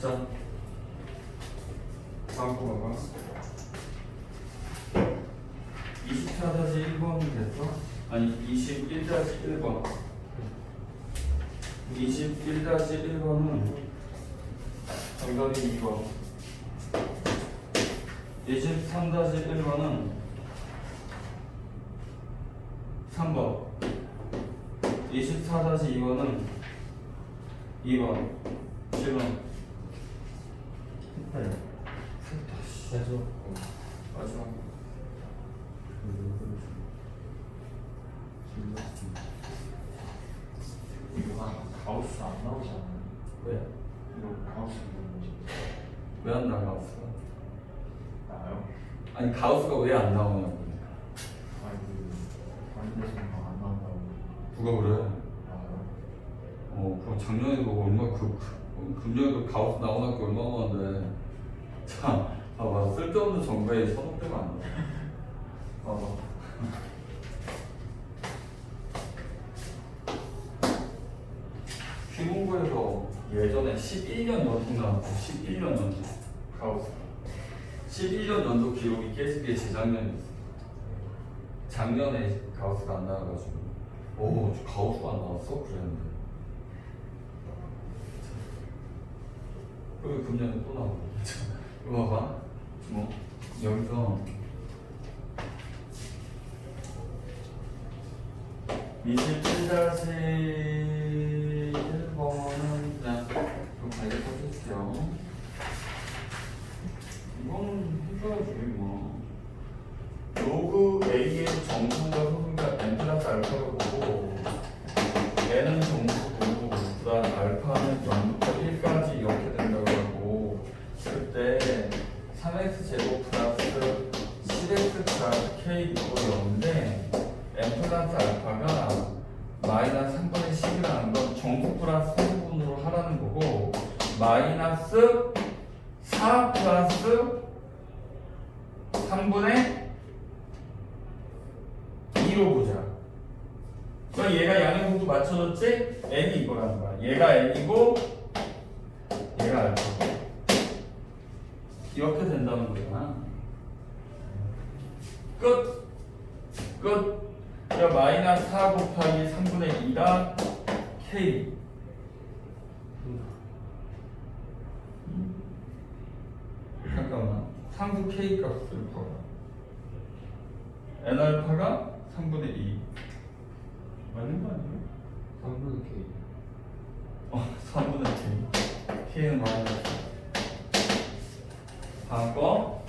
자, 다음 거 봐봐. 24-1번이 됐어? 아니, 21-1번. 21-1번은 정답이 2번. 23-1번은 3번. 24-2번은 2번. 7번. 네. 계속 마지막. 이거 한 가우스 안 나오지 않아요? 왜? 이거 가우스 이거 왜안 나가 가우스가? 나요? 아니 가우스가 왜 안 나오냐고 아니 그 관계에서 안 나온다고 누가 그래? 나요? 어 그럼 작년에도 얼마 그 그- 금년에도 가우스 나온 학교 얼마나 많은데 참 봐봐 쓸데없는 정보에 선호되면 안 돼. 봐봐 휘공고에서 예전에 11년 연속 나왔고 11년 연속 가우스 11년 연속 기록이 깨진 게 재작년이었어. 작년에 가우스가 안 나와가지고. 오, 저 가우스가 안 나왔어? 그랬는데. 그리고 금년에 또 나오고. 이거 봐봐. 뭐, 여기서. 27-1번은 그냥 좀 관리 해주세요. 이거는 해줘야지 뭐 로그 A의 정수가 플러스 3분의 2로 보자. 그럼 얘가 양의 공도 맞춰졌지? n이 이거라는 거야. 얘가 n이고 얘가 알파. 이렇게 된다는 거잖아. 끝. 끝. 야 마이너스 4 곱하기 3분의 2가 k. 상수 k 값을 구하라. n 알파가 3분의 2. 맞는 거 아니에요? 3분 K 어, 3분의 k. k는 마이너스. 다음 거.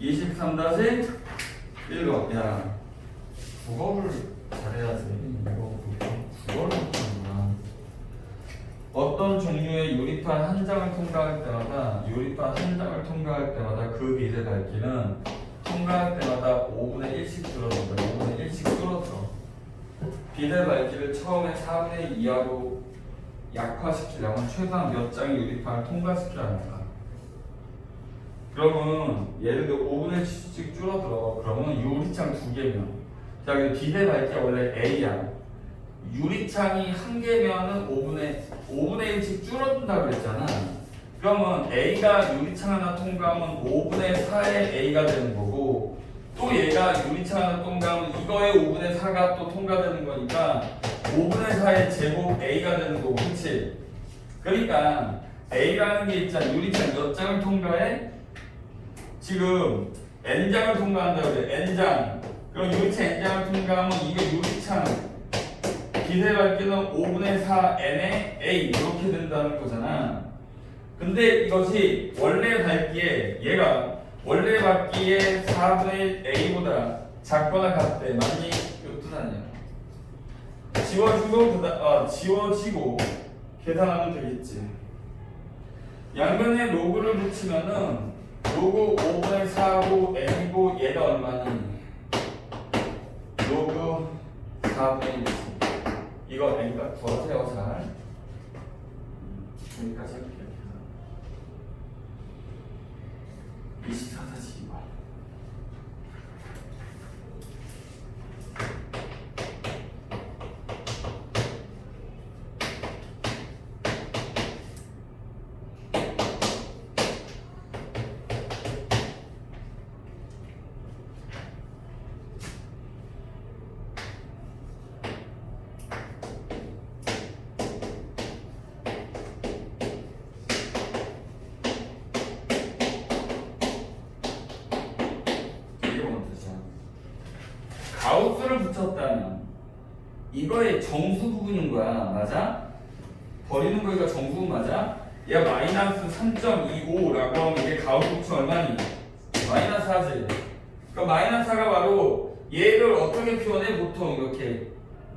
23다시 1번. 야, 국어를 잘해야지. 어떤 종류의 유리판 한 장을 통과할 때마다 유리판 한 장을 통과할 때마다 그 빛의 밝기는 통과할 때마다 5분의 1씩 줄어든다. 5분의 1씩 줄어들어. 빛의 밝기를 처음에 4분의 2하로 약화시키려면 최소한 몇 장의 유리판을 통과시켜야 한다. 그러면 예를 들어 5분의 1씩 줄어들어. 그러면 유리창 두 개면 자, 근데 빛의 밝기가 원래 A야. 유리창이 한 개면은 5분의 5분의 1씩 줄어든다 그랬잖아. 그러면 A가 유리창 하나 통과하면 5분의 4의 A가 되는 거고 또 얘가 유리창 하나 통과하면 이거의 5분의 4가 또 통과되는 거니까 5분의 4의 제곱 A가 되는 거고 그치? 그러니까 A라는 게 있잖아 유리창 몇 장을 통과해? 지금 N장을 통과한다 그래 N장 그럼 유리창 N장을 통과하면 이게 유리창 기대 밝기는 5분의 4 n의 a 이렇게 된다는 거잖아. 근데 이것이 원래 밝기에 얘가 원래 밝기의 4분의 a보다 작거나 같대. 맞니? 이뜻 아니야. 지워주고 그다 아 지워지고 계산하면 되겠지. 양변에 로그를 붙이면은 로그 5분의 4고 n이고 얘가 얼마니? 로그 4분의 1. 이 거 N가 구하세요 잘 여기까지 할게요 24다시 2번 이거의 정수 부분인 거야. 맞아? 버리는 거니까 정수 부분 맞아? 얘가 마이너스 3.25라고 하면 이게 가우스치 얼마니? 마이너스 4지. 그러니까 마이너스 4가 바로 얘를 어떻게 표현해? 보통 이렇게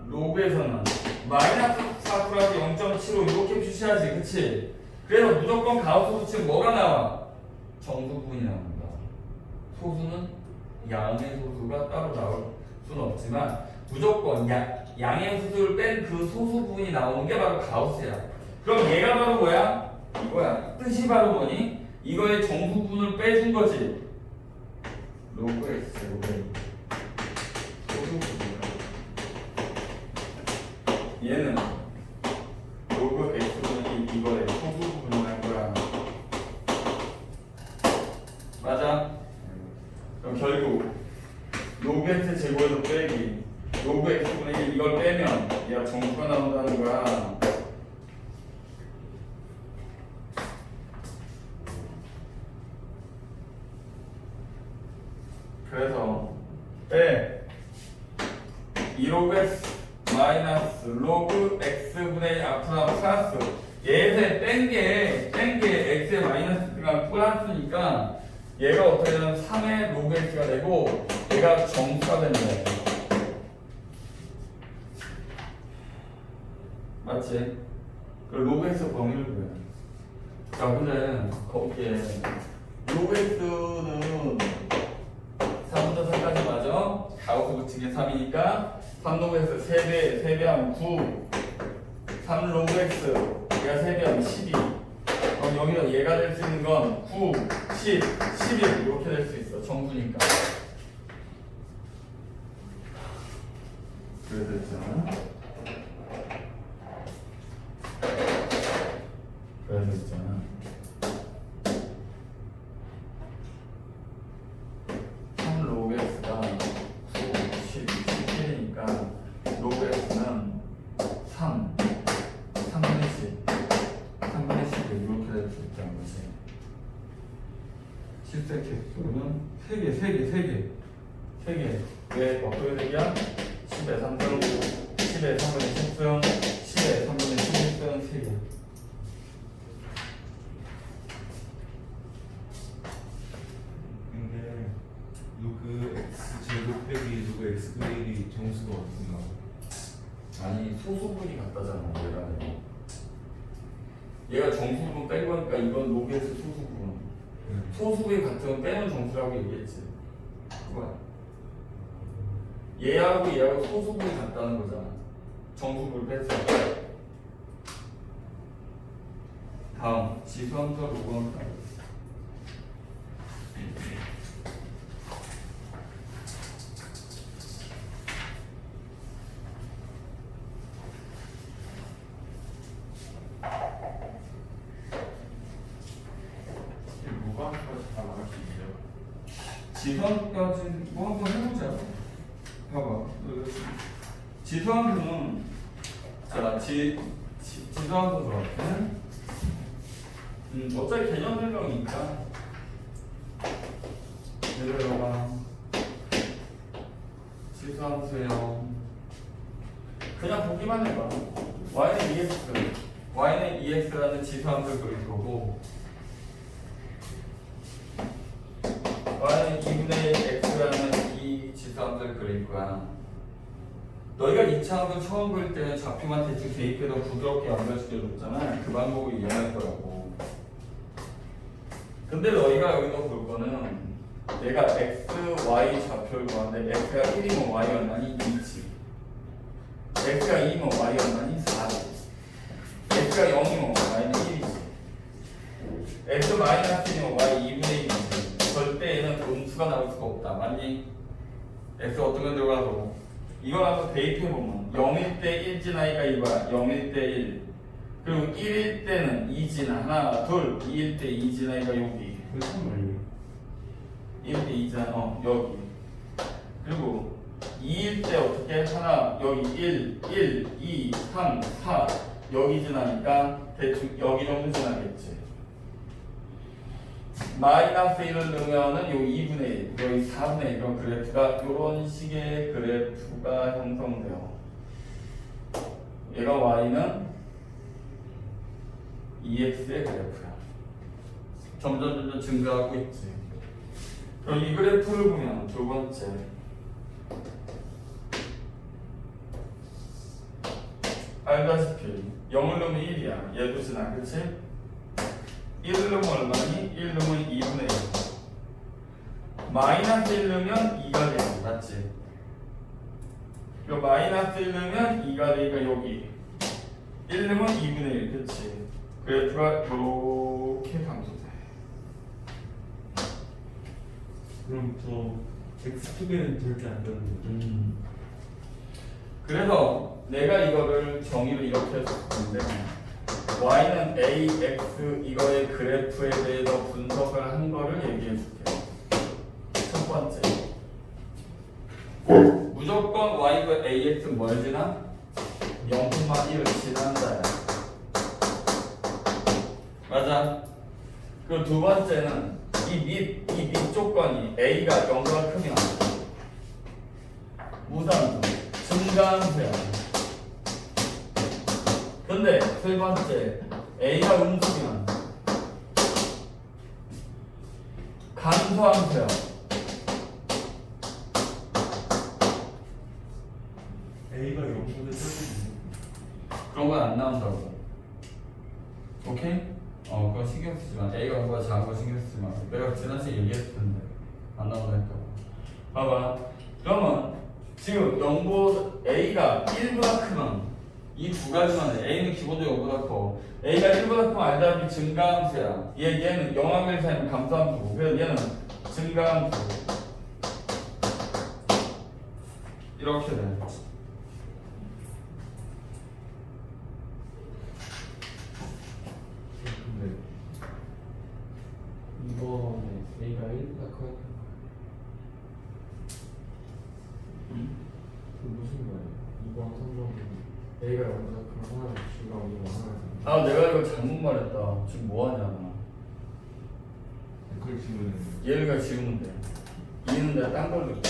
로그에서는 마이너스 4 플러스 0.75 이렇게 표시하지. 그치? 그래서 무조건 부치는 뭐가 나와? 정수 부분이 나옵니다. 소수는 양의 소수가 따로 나올 수는 없지만 무조건 양, 양의 소수를 뺀 그 소수 부분이 나오는 게 바로 가우스야. 그럼 얘가 바로 뭐야? 이거야. 뜻이 바로 뭐니? 이거의 정수 부분을 빼준 거지. 로그 x 로그 소수 부분. 얘는 빼 2로그 x 마이너스 로그 x분의 1 앞으로 플러스 얘에서 뺀게 뺀게 x의 마이너스가 플러스니까 얘가 어떻게 되면 3의 로그 x가 되고 얘가 정수가 된다 맞지? 그 로그 x 범위를 구해 자 근데 거기에 로그 x는 3부터 3까지 가우스 붙인 게 3이니까 3 로그 x 3배 3배 하면 9 3 로그 x 얘가 3배 하면 12 그럼 여기서 얘가 될 수 있는 건 9, 10, 11 이렇게 될 수 있어 정수니까. 그래서 있잖아 1이야 10의 3승 10의 3분의 10승 10의 3분의 16승 7이야. 근데 로그 x 제곱 빼기 로그 x 빼기 정수가 어떤가? 아니 소수분이 같다잖아 얘랑 얘가 정수분 뺀 거니까 이건 로그에서 소수분. 네. 소수의 같은 빼는 정수라고 얘기했지. 그거야? 얘하고 얘하고 소수분이 같다는 거잖아. 정수분을 뺐어 다음 지수함수 로그함수 이게 뭐가 까지 다 나갈 수 있어요? 지수함수까지 뭐 한번 해보자 봐봐. 지수 함수는 자 지, 지, 지수 함수 들어갈게 음, 어차피 개념 설명이니까. 얘들아가 지수 함수요 그냥 보기만 해봐. Y는 e x y는 ex라는 지수 함수를 그릴 거고 그릴 거야. 너희가 이 차함수 처음 그릴 때는 좌표만 대충 대입해서 부드럽게 연결시켜줬잖아. 그 방법을 이해할 거라고. 근데 너희가 여기서 볼 거는 내가 x, y 좌표를 구하는데 x가 1이면 y 얼마니? 2지 x가 2면 y 얼마니? 4지 x가 0이면 y는 1이지 x 마이너스 1이면 y 2분의 1이지 절대 얘는 음수가 나올 수가 없다. 맞니? X 어떤 건 들어가도 이걸 한번 대입해보면 0일 때 1진 아 이가 이거야. 0일 때 1 그리고 1일 때는 2진 하나 둘 2일 때 2진 아 이가 여기. 그래서 말이에요. 1일 때 2진 어 여기. 그리고 2일 때 어떻게 하나 여기 1 1 2 3 4 여기 지나니까 대충 여기 정도 지나겠지 마이너스 1을 넣으면은 요 2분의 1, 여기 4분의 1 이런 그래프가 이런 식의 그래프가 형성돼요. 얘가 y는 EX의 그래프야. 점점 점점 증가하고 있지. 그럼 이 그래프를 보면 두 번째 알다시피 0을 넣으면 1이야. 얘도 지나, 그치? 1을 넣으면 얼마니? 1 넣으면 2분의 1. 마이너스 1 넣으면 2가 돼. 맞지? 그 마이너스 1 넣으면 2가 되니까 여기 1 넣으면 2분의 1. 그치? 그래프가 이렇게 감소돼. 그럼 저 x 두 개는 절대 안 되는 거죠? 그래서 내가 이거를 정의를 이렇게 했었는데 y는 ax 이거의 그래프에 대해서 분석을 한 거를 얘기해 줄게요. 첫 번째. 무조건 y가 ax 뭘 지나? 0,1을 지난다야. 맞아. 그리고 두 번째는 이 밑, 이 밑 조건이 a가 0보다 크면 세 번째 a가 음수면 감소함수야. a가 0보다 작은 그런 건 안 나온다고. 오케이? 어, 그거 신경 쓰지 마. A가 그거 작은 거 신경 쓰지 마. 내가 지난 시간에 얘기했을 텐데. 안 나온다 했다고. 봐봐. 그러면 지금 0보 A가 1보다 크면 이 두 가지만 해. A는 기본적으로 0보다 커. A가 1보다 크면 알다시피 증가함수야. 얘, 얘는 영함일 사이면 감소함수고. 그래서 얘는 증가함수. 이렇게 돼. 근데 이번에 A가 1보다 커야 그 무슨 말이야? 이번 선정은 A가 0보다. 크면 하나는 중간 이거 하나는 아 내가 이거 잘못 말했다. 지금 뭐하냐 그걸 지우는 얘가 지우면 돼. 2는 내가 딴 걸 넣게.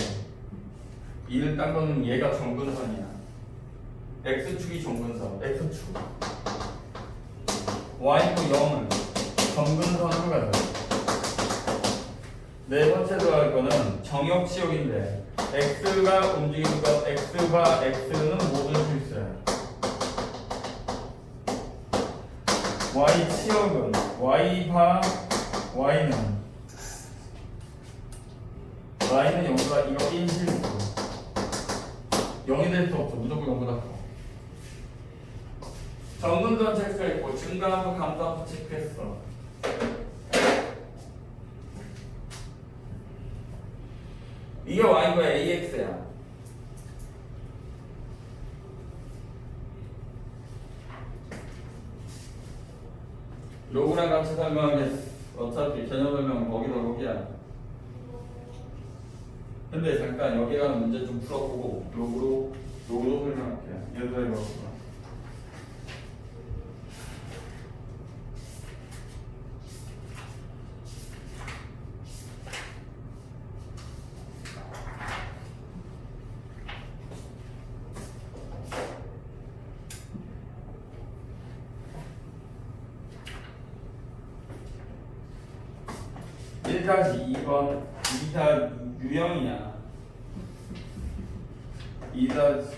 2를 딴 거는 얘가 정근선이야. X축이 정근선. X축. Y고 0을 정근선으로 가자 네 번째 들어갈 거는 정역지역인데 x가 움직이는 것 x과 x는 모든 필수야 y 치역은 y 바 y는 y는 0보다 이거 1실수. 0이 될 수 없어. 무조건 0보다 커. 정근선 체크했고 증가함수 감소함수 체크했어. 이게 y고 ax야 로그랑 같이 설명하겠어 어차피 개념 설명은 거기서 거기야 잠깐 여기 가는 문제 좀 풀어보고 로그로 로그로 설명할게요. 예를 들어 이거 일 다시 2번 2다 유형이야 2 다시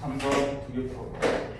3번 두개 풀어 상